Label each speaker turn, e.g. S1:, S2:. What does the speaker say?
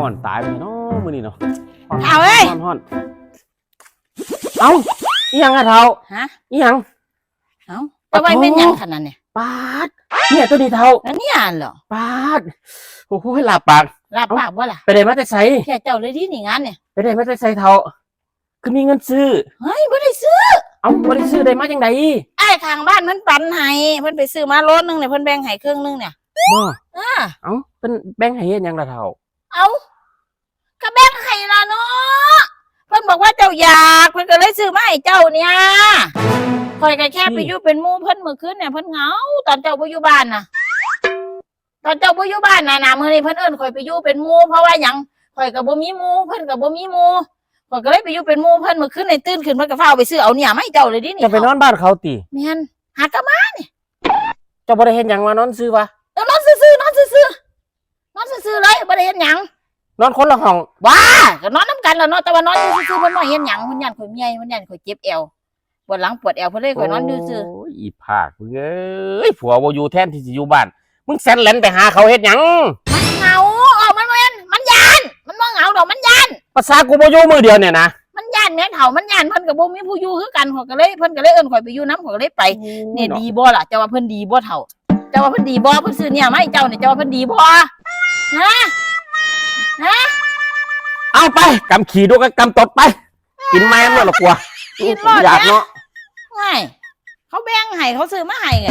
S1: ฮ้อนตายไปเนาะมื้อนี้เนาะฮ้น
S2: เอาเอ้ย
S1: ฮ้อนฮ้อนเอ้าอีหยังอะเฒ่า
S2: ฮะ
S1: อีหยัง
S2: เอ้าแต่ว่าเป็นหยังขนาดเนี่ย
S1: ปาดเนี่ยตัวนี้เฒ่า
S2: แล้วเนี่ยเหรอ
S1: ปาดโอ้โหหลับปาก
S2: รับปากว่าล่ะ
S1: ไปได้มาแต่ไส
S2: แค่เจ้าเลยที่นี่งานเนี่ย
S1: ไปได้มาแต่ไสเฒ่าคือมีเงินซื้อ
S2: เฮ้ยบ่ได้ซื้อ
S1: เอ้าบ่ได้ซื้อได้มาจังได
S2: ไอ้ทางบ้านมันปันให้เพิ่นไปซื้อมาโลนึงเนี่ยเพิ่นแบ่งให้ครึ่งนึงเนี่ย
S1: บ่
S2: อ่า
S1: เอ้าเพิ่นแบ่งให้เฮ็ดหยังล่ะเฒ่า
S2: เอาก็แบ่งให้ละเนาะเพิ่น บอกว่าเจ้าอยากเพิ่นก็เลยซื้อมาให้เจ้าเนี่ยคอยก็แค่ไปอยู่เป็นหมู่เพิ่นเมื่อคืนเนี่ยเพิ่นเหงา ตอนเจ้าบ่อยู่บ้านน่ะ ตอนเจ้าบ่อยู่บ้านน่ะนะมื้อนี้เพิ่นเอิ้นข่อยไปอยู่เป็นหมู่เพราะว่าหยังข่อยก็บ่มีหมู่เพิ่นก็บ่มีหมู่ข่อยก็เลยไปอยู่เป็นหมู่เพิ่นเมื่อคืนในตื่นขึ้นเพิ่นก็ฟ้าวไปซื้อเอาเนี่ยมาให้เจ้าเลยดินี่
S1: จะไปนอนบ้านเขาติ
S2: แม่นหากะมา
S1: เจ้าบ่ได้เฮ็ดหยังมานอนซื้อวะ
S2: เออนอนซื่อๆนอนซื่อๆนอนซื่อๆเลยบ่ได้เฮ็ดหยัง
S1: นอนคนละห้อง
S2: ว้าก็นอนน้ำกันแล้วเนาะแต่ว่านอนอยู่ซื่อๆเพิ่นบ่เฮ็ดหยังเพิ่นย่านข่อยเมื่อยเพิ่นย่านข่อยเจ็บเอวปวดหลังปวดเอวเพิ่นเลยข่อยนอนอยู่ซื่อ
S1: โอ้ยอีภาคมึงเอ้ยผัวบ่อยู่แทนที่สิอยู่บ้าน มึงแซนแลนไปหาเขาเฮ็ดหยัง
S2: มันเหงาออกมันบ่แม่นมันย่าน มันบ่เหงาดอกมันย่าน
S1: ภาษากูบ่อยู่มือเดียวเนี่ยนะ
S2: มันย่านแม่นเฒ่ามันย่านเพิ่นก็บ่มีผู้อยู่คือกันข่อยก็เลยเพิ่นก็เลยเอิ้นข่อยไปอยู่นํข่อยก็เลยไปเนี่ยดีบ่ล่ะเจ้าว่าเพิ่นดีบ่เฒ่าเจ้าว่าเพิ่นดีบ่เพิ่นซื้อเนี่ยมาให้เจ้าเนี่ยเจ้าว่าเพิ่นดีบ่ฮะ
S1: เอาไปกำขี่ดูกันกำตดไป กินแม่มเลยหรอกกลัว
S2: กินรอด
S1: อยาก
S2: นะ
S1: เนาะ
S2: ไม่เขาแบ่งให้เขาซื้อมาให้ไง